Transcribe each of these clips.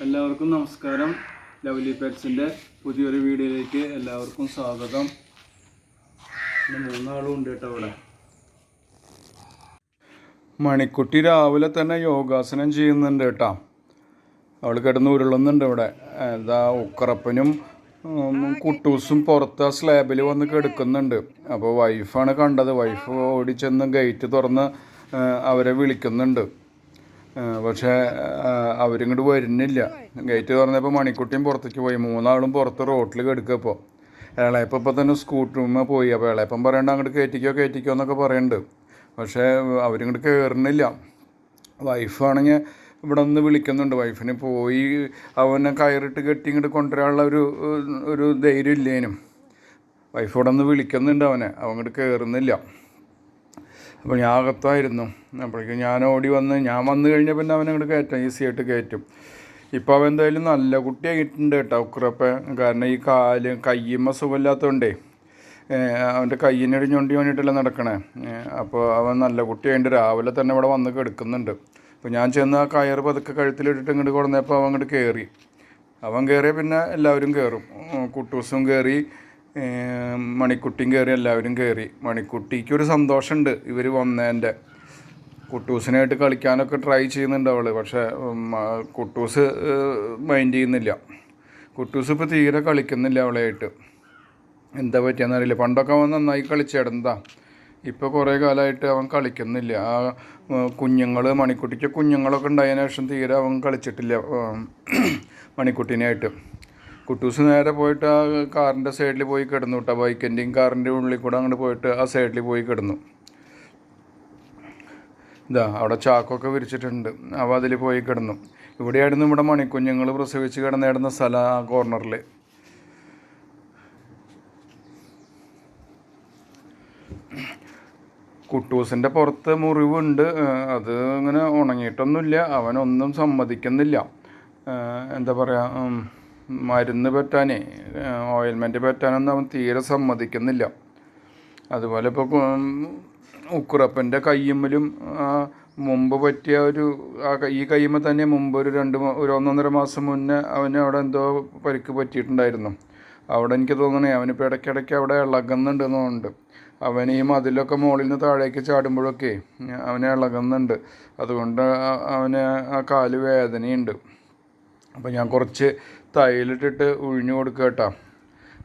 എല്ലാവർക്കും നമസ്കാരം. ലവ്ലി പെറ്റ്സിന്റെ പുതിയൊരു വീഡിയോയിലേക്ക് എല്ലാവർക്കും സ്വാഗതം. മൂന്നാളും ഉണ്ട് കേട്ടോ ഇവിടെ. മണിക്കുട്ടി രാവിലെ തന്നെ യോഗാസനം ചെയ്യുന്നുണ്ട് കേട്ടോ. അവൾ കിടന്ന് ഉരുളുന്നുണ്ട് ഇവിടെ. എന്താ ഉക്കറപ്പനും കുട്ടൂസും പുറത്ത് ആ സ്ലാബിൽ വന്ന് കിടക്കുന്നുണ്ട്. അപ്പോൾ വൈഫാണ് കണ്ടത്. വൈഫ് ഓടി ചെന്ന് ഗേറ്റ് തുറന്ന് അവരെ വിളിക്കുന്നുണ്ട്. പക്ഷേ അവരിങ്ങോട്ട് വരുന്നില്ല. ഗേറ്റ് തുറന്നപ്പോൾ മണിക്കുട്ടിയും പുറത്തേക്ക് പോയി. മൂന്നാളും പുറത്ത് റോട്ടിൽ കിടക്കുക ഇപ്പോൾ ഇളയപ്പം ഇപ്പം തന്നെ സ്കൂട്ടറുമ്മ പോയി. അപ്പോൾ ഇളയപ്പം പറയണ്ട അങ്ങോട്ട് കയറ്റിക്കോ കയറ്റിക്കോ എന്നൊക്കെ പറയുന്നുണ്ട് പക്ഷേ അവരിങ്ങോട്ട് കയറുന്നില്ല വൈഫാണെങ്കിൽ ഇവിടെ നിന്ന് വിളിക്കുന്നുണ്ട്. വൈഫിന് പോയി അവനെ കയറിട്ട് കെട്ടി ഇങ്ങോട്ട് കൊണ്ടുവരാനുള്ള ഒരു ഒരു ധൈര്യം ഇല്ലേനും. വൈഫ് ഇവിടെ നിന്ന് വിളിക്കുന്നുണ്ട് അവനെ. അവൻ ഇങ്ങോട്ട് കയറുന്നില്ല അപ്പോൾ ഞാൻ അകത്തായിരുന്നു. അപ്പോഴേക്കും ഞാൻ ഓടി വന്ന് ഞാൻ വന്നു കഴിഞ്ഞാൽ പിന്നെ അവനെ അങ്ങോട്ട് കയറ്റാം. ഈസി ആയിട്ട് കയറ്റും. ഇപ്പോൾ അവൻ എന്തായാലും നല്ല കുട്ടിയായിട്ടുണ്ട് കേട്ടോ ഉക്രപ്പ കാരണം ഈ കാൽ കയ്യുമ്മ സുഖമില്ലാത്തതുകൊണ്ടേ അവന്റെ കയ്യിനൊരു ഞൊണ്ടി വേണ്ടിയിട്ടല്ല നടക്കണേ. അപ്പോൾ അവൻ നല്ല കുട്ടിയായിട്ട് രാവിലെ തന്നെ ഇവിടെ വന്ന് കിടക്കുന്നുണ്ട്. അപ്പോൾ ഞാൻ ചെന്ന് ആ കയർ പതുക്കെ കഴുത്തിലിട്ടിട്ട് ഇങ്ങോട്ട് കൊടുന്നപ്പോൾ അവൻ അങ്ങോട്ട് കയറി. അവൻ കയറിയ പിന്നെ എല്ലാവരും കയറും. കുട്ടൂസും കയറി. മണിക്കുട്ടിയും കയറി എല്ലാവരും കയറി മണിക്കുട്ടിക്ക് ഒരു സന്തോഷമുണ്ട് ഇവർ വന്നതിന്റെ കുട്ടൂസിനായിട്ട് കളിക്കാനൊക്കെ ട്രൈ ചെയ്യുന്നുണ്ട് അവൾ പക്ഷേ കുട്ടൂസ് മൈൻഡ് ചെയ്യുന്നില്ല. കുട്ടൂസ് ഇപ്പോൾ തീരെ കളിക്കുന്നില്ല അവളായിട്ട്. എന്താ പറ്റിയെന്ന് അറിയില്ല. പണ്ടൊക്കെ അവൻ നന്നായി കളിച്ചിടന്താ ഇപ്പോൾ കുറേ കാലമായിട്ട് അവൻ കളിക്കുന്നില്ല. ആ കുഞ്ഞുങ്ങൾ മണിക്കുട്ടിക്ക് കുഞ്ഞുങ്ങളൊക്കെ ഉണ്ടായതിനു ശേഷം തീരെ അവൻ കളിച്ചിട്ടില്ല മണിക്കുട്ടീനായിട്ട് കുട്ടൂസ് നേരെ പോയിട്ട് ആ കാറിന്റെ സൈഡിൽ പോയി കിടന്നു കേട്ടോ ബൈക്കിന്റെയും കാറിന്റെ ഉള്ളിൽ കൂടെ അങ്ങോട്ട് പോയിട്ട് ആ സൈഡിൽ പോയി കിടന്നു. ഇതാ അവിടെ ചാക്കൊക്കെ വിരിച്ചിട്ടുണ്ട്. അവ അതിൽ പോയി കിടന്നു. ഇവിടെയായിരുന്നു ഇവിടെ മണിക്കുഞ്ഞുങ്ങൾ പ്രസവിച്ച് കിടന്നിടുന്ന സ്ഥലം ആ കോർണറിൽ കുട്ടൂസിന്റെ പുറത്ത് മുറിവുണ്ട്. അത് ഇങ്ങനെ ഉണങ്ങിയിട്ടൊന്നുമില്ല. അവനൊന്നും സമ്മതിക്കുന്നില്ല. എന്താ പറയുക മരുന്ന് പറ്റാനേ ഓയിൽമെന്റ് പറ്റാനൊന്നും അവൻ തീരെ സമ്മതിക്കുന്നില്ല. അതുപോലെ ഇപ്പോൾ ഉക്കുറപ്പന്റെ കയ്യുമ്മലും മുമ്പ് പറ്റിയ ഒരു ആ ഈ കയ്യുമ്മ തന്നെ മുമ്പ് ഒരു രണ്ട് ഒരു ഒന്നൊന്നര മാസം മുന്നേ അവന് അവിടെ എന്തോ പരിക്ക് പറ്റിയിട്ടുണ്ടായിരുന്നു. അവിടെ എനിക്ക് തോന്നണേ അവനിപ്പോൾ ഇടയ്ക്കിടയ്ക്ക് അവിടെ ഇളകുന്നുണ്ട് എന്നുണ്ട് അവൻ ഈ മതിലൊക്കെ മുകളിൽ നിന്ന് താഴേക്ക് ചാടുമ്പോഴൊക്കെ അവനെ ഇളകുന്നുണ്ട്. അതുകൊണ്ട് അവന് ആ കാൽ വേദനയുണ്ട്. അപ്പോൾ ഞാൻ കുറച്ച് തൈലിട്ടിട്ട് ഉഴിഞ്ഞു കൊടുക്കുക കേട്ടോ.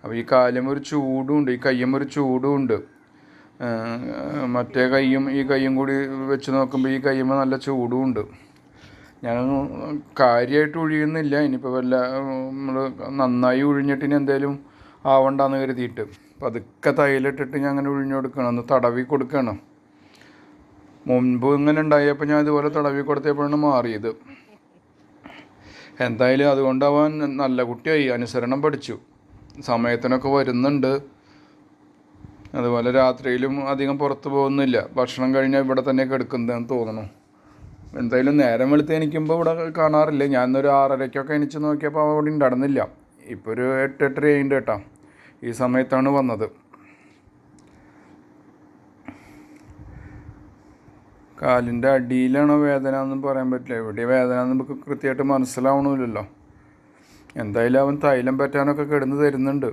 അപ്പോൾ ഈ കാലും ഒരു ചൂടും ഉണ്ട് ഈ കയ്യും ഒരു ചൂടും ഉണ്ട് മറ്റേ കൈയും ഈ കൈയും കൂടി വെച്ച് നോക്കുമ്പോൾ ഈ കയ്യുമ്പോൾ നല്ല ചൂടും ഉണ്ട് ഞാൻ കാര്യമായിട്ട് ഒഴിയുന്നില്ല ഇനിയിപ്പോൾ വല്ല നമ്മൾ നന്നായി ഒഴിഞ്ഞിട്ട് ഇനി എന്തേലും ആവണ്ടെന്ന് കരുതിയിട്ട് പതുക്കെ തൈലിട്ടിട്ട് ഞാൻ അങ്ങനെ ഉഴിഞ്ഞു കൊടുക്കണം. ഒന്ന് തടവി കൊടുക്കണം. മുൻപ് ഇങ്ങനെ ഉണ്ടായപ്പോൾ ഞാൻ ഇതുപോലെ തടവി കൊടുത്തപ്പോഴാണ് മാറിയത്. എന്തായാലും അതുകൊണ്ട് അവൻ നല്ല കുട്ടിയായി. അനുസരണം പഠിച്ചു. സമയത്തിനൊക്കെ വരുന്നുണ്ട്. അതുപോലെ രാത്രിയിലും അധികം പുറത്തു പോകുന്നില്ല. ഭക്ഷണം കഴിഞ്ഞാൽ ഇവിടെ തന്നെ കിടക്കുന്നതെന്ന് തോന്നുന്നു. എന്തായാലും നേരം വെളുത്ത് എനിക്കുമ്പോൾ ഇവിടെ കാണാറില്ല. ഞാനൊരു ആറരയ്ക്കൊക്കെ എനിച്ച് നോക്കിയപ്പോൾ അവിടെ ഉണ്ടായിരുന്നില്ല. ഇപ്പോൾ ഒരു എട്ട് എട്ടര കഴിഞ്ഞിട്ട് കേട്ടോ. ഈ സമയത്താണ് വന്നത്. കാലിന്റെ അടിയിലാണോ വേദന എന്നും പറയാൻ പറ്റില്ല. എവിടെ വേദന നമുക്ക് കൃത്യമായിട്ട് മനസ്സിലാവണമില്ലല്ലോ. എന്തായാലും അവൻ തൈലം പറ്റാനൊക്കെ കിടന്ന് തരുന്നുണ്ട്.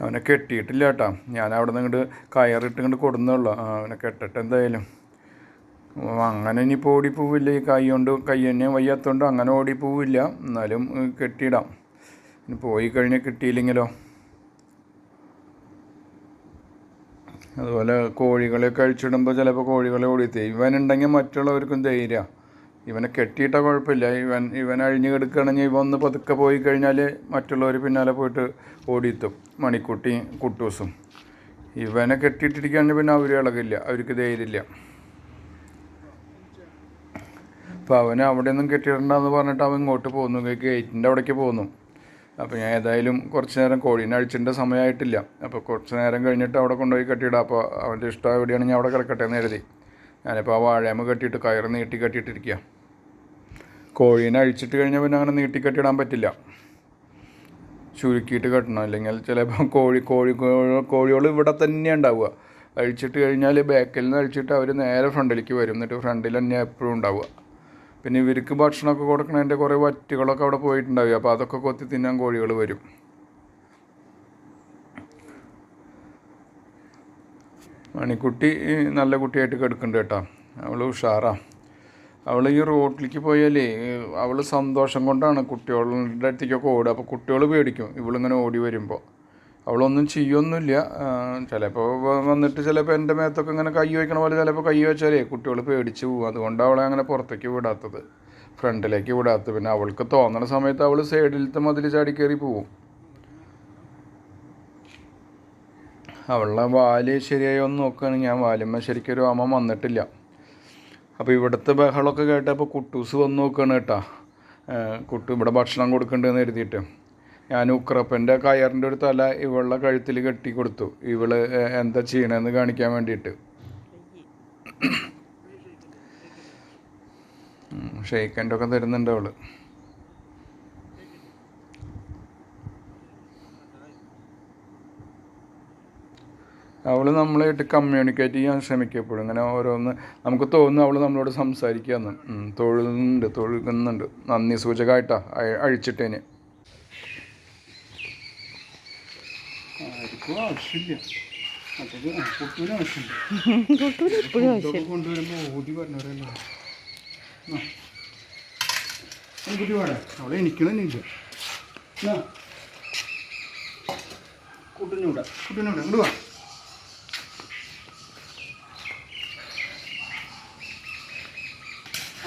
അവനെ കെട്ടിയിട്ടില്ല കേട്ടാ. ഞാൻ അവിടെ നിന്ന് ഇങ്ങോട്ട് കയറിട്ട് ഇങ്ങോട്ട് കൊടുന്നുള്ളൂ അവനെ കെട്ടട്ടെ എന്തായാലും. അങ്ങനെ ഇനിയിപ്പോൾ ഓടിപ്പോവില്ല. ഈ കൈ കൊണ്ട് കൈ തന്നെ വയ്യാത്തതുകൊണ്ട് അങ്ങനെ ഓടിപ്പോവില്ല. എന്നാലും കെട്ടിയിടാം. ഇനി പോയി കഴിഞ്ഞാൽ കിട്ടിയില്ലെങ്കിലോ? അതുപോലെ കോഴികളെ കഴിച്ചിടുമ്പോൾ ചിലപ്പോൾ കോഴികളെ ഓടിത്തേ ഇവനുണ്ടെങ്കിൽ മറ്റുള്ളവർക്കും ധൈര്യം. ഇവനെ കെട്ടിയിട്ട കുഴപ്പമില്ല. ഇവൻ ഇവൻ അഴിഞ്ഞു കിടക്കുകയാണെങ്കിൽ ഇവ ഒന്ന് പതുക്കെ പോയി കഴിഞ്ഞാൽ മറ്റുള്ളവർ പിന്നാലെ പോയിട്ട് ഓടിയെത്തും. മണിക്കുട്ടി കുട്ടൂസും. ഇവനെ കെട്ടിയിട്ടിരിക്കുകയാണെങ്കിൽ പിന്നെ അവർ ഇളകില്ല. അവർക്ക് ധൈര്യമില്ല. അപ്പോൾ അവനെ അവിടെ നിന്നും കെട്ടിയിടണ്ടെന്ന് പറഞ്ഞിട്ട് അവൻ ഇങ്ങോട്ട് പോന്നു ഗേറ്റിന്റെ അവിടേക്ക് പോന്നു അപ്പോൾ ഞാൻ ഏതായാലും കുറച്ച് നേരം കോഴീനെ അഴിച്ചിന്റെ സമയമായിട്ടില്ല അപ്പോൾ കുറച്ച് നേരം കഴിഞ്ഞിട്ട് അവിടെ കൊണ്ടുപോയി കെട്ടിയിടാം. അപ്പോൾ അവന്റെ ഇഷ്ടം എവിടെയാണ് ഞാൻ അവിടെ കിടക്കട്ടെ എന്ന് കരുതി. ഞാനിപ്പോൾ ആ വാഴയമ്മ കെട്ടിയിട്ട് കയറ് നീട്ടി കെട്ടിയിട്ടിരിക്കുക കോഴീനെ അഴിച്ചിട്ട് കഴിഞ്ഞാൽ പിന്നെ അങ്ങനെ നീട്ടി കെട്ടിയിടാൻ പറ്റില്ല. ചുരുക്കിയിട്ട് കെട്ടണം. അല്ലെങ്കിൽ ചിലപ്പോൾ കോഴി കോഴി കോഴികൾ ഇവിടെ തന്നെ ഉണ്ടാവുക. അഴിച്ചിട്ട് കഴിഞ്ഞാൽ ബാക്കിൽ നിന്ന് അഴിച്ചിട്ട് അവർ നേരെ ഫ്രണ്ടിലേക്ക് വരും. എന്നിട്ട് ഫ്രണ്ടിൽ തന്നെ എപ്പോഴും ഉണ്ടാവുക. പിന്നെ ഇവർക്ക് ഭക്ഷണമൊക്കെ കൊടുക്കണതിന്റെ കുറേ വറ്റുകളൊക്കെ അവിടെ പോയിട്ടുണ്ടാവും അപ്പോൾ അതൊക്കെ കൊത്തി തിന്നാൻ കോഴികൾ വരും. മണിക്കുട്ടി നല്ല കുട്ടിയായിട്ട് കിടക്കുന്നുണ്ട് കേട്ടോ. അവൾ ഉഷാറാ. അവൾ ഈ റോട്ടിലേക്ക് പോയാലേ അവൾ സന്തോഷം കൊണ്ടാണ് കുട്ടികളുടെ അടുത്തേക്കൊക്കെ ഓടുക. അപ്പോൾ കുട്ടികൾ പേടിക്കും. ഇവളിങ്ങനെ ഓടി വരുമ്പോൾ. അവളൊന്നും ചെയ്യൊന്നുമില്ല ചിലപ്പോൾ വന്നിട്ട് ചിലപ്പോൾ എന്റെ മേത്തൊക്കെ ഇങ്ങനെ കൈ വയ്ക്കണ പോലെ ചിലപ്പോൾ കൈ വെച്ചാലേ കുട്ടികൾ പേടിച്ച് പോകും അതുകൊണ്ട് അവളെ അങ്ങനെ പുറത്തേക്ക് വിടാത്തത്. ഫ്രണ്ടിലേക്ക് വിടാത്തത്. പിന്നെ അവൾക്ക് തോന്നണ സമയത്ത് അവൾ സൈഡിലത്തെ മതിൽ ചാടി കയറി പോവും. അവളുടെ വാൽ ശരിയായി ഒന്ന് നോക്കുകയാണെങ്കിൽ ഞാൻ വാലുമ്മ ശരിക്കൊരു അമ്മ വന്നിട്ടില്ല. അപ്പോൾ ഇവിടുത്തെ ബഹളമൊക്കെ കേട്ടപ്പോൾ കുട്ടൂസ് വന്ന് നോക്കുകയാണ് കേട്ടോ. കുട്ടു ഇവിടെ ഭക്ഷണം കൊടുക്കേണ്ടതെന്ന് എഴുതിയിട്ട് ഞാൻ ഉക്രപ്പന്റെ കയറിന്റെ ഒരു തല ഇവളുടെ കഴുത്തിൽ കെട്ടി കൊടുത്തു. ഇവൾ എന്താ ചെയ്യണമെന്ന് കാണിക്കാൻ വേണ്ടിയിട്ട്. ഷെയ്ക്കന്റെ ഒക്കെ തരുന്നുണ്ട് അവൾ. അവൾ നമ്മളായിട്ട് കമ്മ്യൂണിക്കേറ്റ് ചെയ്യാൻ ശ്രമിക്കപ്പെടും. ഇങ്ങനെ ഓരോന്ന് നമുക്ക് തോന്നുന്നു അവൾ നമ്മളോട് സംസാരിക്കാന്ന് തൊഴുന്നുണ്ട് തൊഴുകുന്നുണ്ട് നന്ദി സൂചകമായിട്ടാ അഴിച്ചിട്ടേന്. ആവശ്യമില്ല മറ്റേത് കുട്ടൂര് ആവശ്യമില്ല കൊണ്ടുവരുമ്പോൾ ഓതി പറഞ്ഞവരല്ലേ കുട്ടി പാടാ അവളെ എനിക്കണില്ല കുട്ടിനൂടാ. കുട്ടിനൂടാ. ഇങ്ങോട്ട് വാ.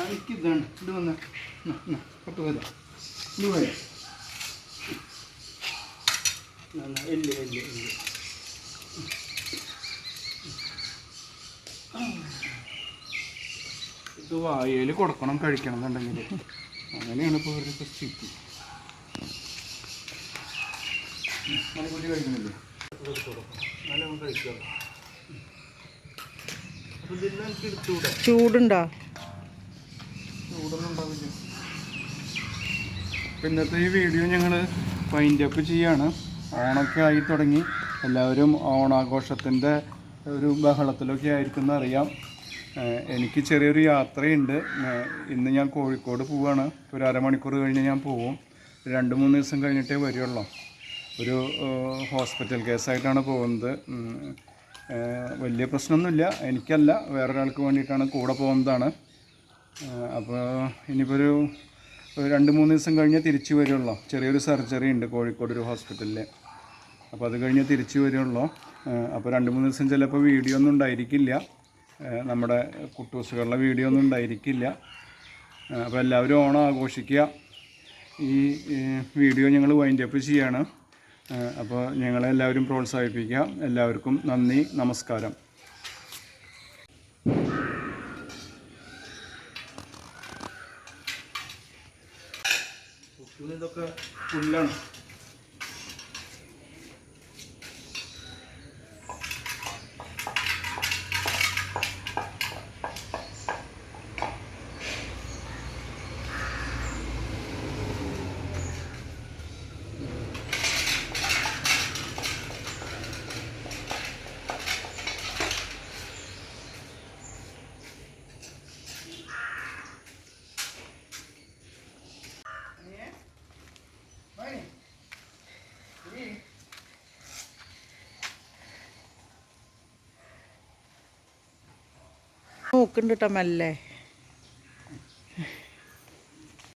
എനിക്കിതാണ് ഇത് വന്ന. പത്ത് പോയതാ. ഇത് പോയ എല്ല് എല്ല് എല്ല് ഇത് വായയിൽ കൊടുക്കണം കഴിക്കണം എന്നുണ്ടെങ്കിൽ അങ്ങനെയാണ് ഇപ്പോൾ ഇവരുടെ സ്ഥിതി മണിക്കൂട്ടി കഴിക്കുന്നില്ലേ? നല്ല കഴിക്കാം ചൂടുണ്ടോ? ചൂടൊന്നും ഉണ്ടാവില്ല. ഇന്നത്തെ ഈ വീഡിയോ ഞങ്ങൾ വൈൻഡപ്പ് ചെയ്യാണ്. ഓണമൊക്കെ ആയി തുടങ്ങി. എല്ലാവരും ഓണാഘോഷത്തിന്റെ ഒരു ബഹളത്തിലൊക്കെ ആയിരിക്കും അറിയാം. എനിക്ക് ചെറിയൊരു യാത്രയുണ്ട്. ഇന്ന് ഞാൻ കോഴിക്കോട് പോവുകയാണ് ഒരു അരമണിക്കൂർ കഴിഞ്ഞ് ഞാൻ പോവും. രണ്ട് മൂന്ന് ദിവസം കഴിഞ്ഞിട്ടേ വരുള്ളൂ. ഒരു ഹോസ്പിറ്റൽ കേസായിട്ടാണ് പോകുന്നത്. വലിയ പ്രശ്നമൊന്നുമില്ല. എനിക്കല്ല. വേറൊരാൾക്ക് വേണ്ടിയിട്ടാണ് കൂടെ പോകുന്നതാണ്. അപ്പോൾ ഇനിയിപ്പോൾ ഒരു രണ്ട് മൂന്ന് ദിവസം കഴിഞ്ഞേ തിരിച്ചു വരുള്ളൂ. ചെറിയൊരു സർജറി ഉണ്ട് കോഴിക്കോട് ഒരു ഹോസ്പിറ്റലിൽ അപ്പോൾ അത് കഴിഞ്ഞ് തിരിച്ചു വരുള്ളൂ. അപ്പോൾ രണ്ട് മൂന്ന് ദിവസം ചിലപ്പോൾ വീഡിയോ ഒന്നും ഉണ്ടായിരിക്കില്ല. നമ്മുടെ കുട്ടൂസുകളുടെ വീഡിയോ ഒന്നും ഉണ്ടായിരിക്കില്ല. അപ്പോൾ എല്ലാവരും ഓണം ആഘോഷിക്കുക. ഈ വീഡിയോ ഞങ്ങൾ വൈൻഡ് അപ്പ് ചെയ്യാണ്. അപ്പോൾ ഞങ്ങളെല്ലാവരും പ്രോത്സാഹിപ്പിക്കുക. എല്ലാവർക്കും നന്ദി നമസ്കാരം. ഇതൊക്കെ പുല്ലാണ്. നോക്കുന്നുണ്ട് കേട്ടോ മെല്ലെ.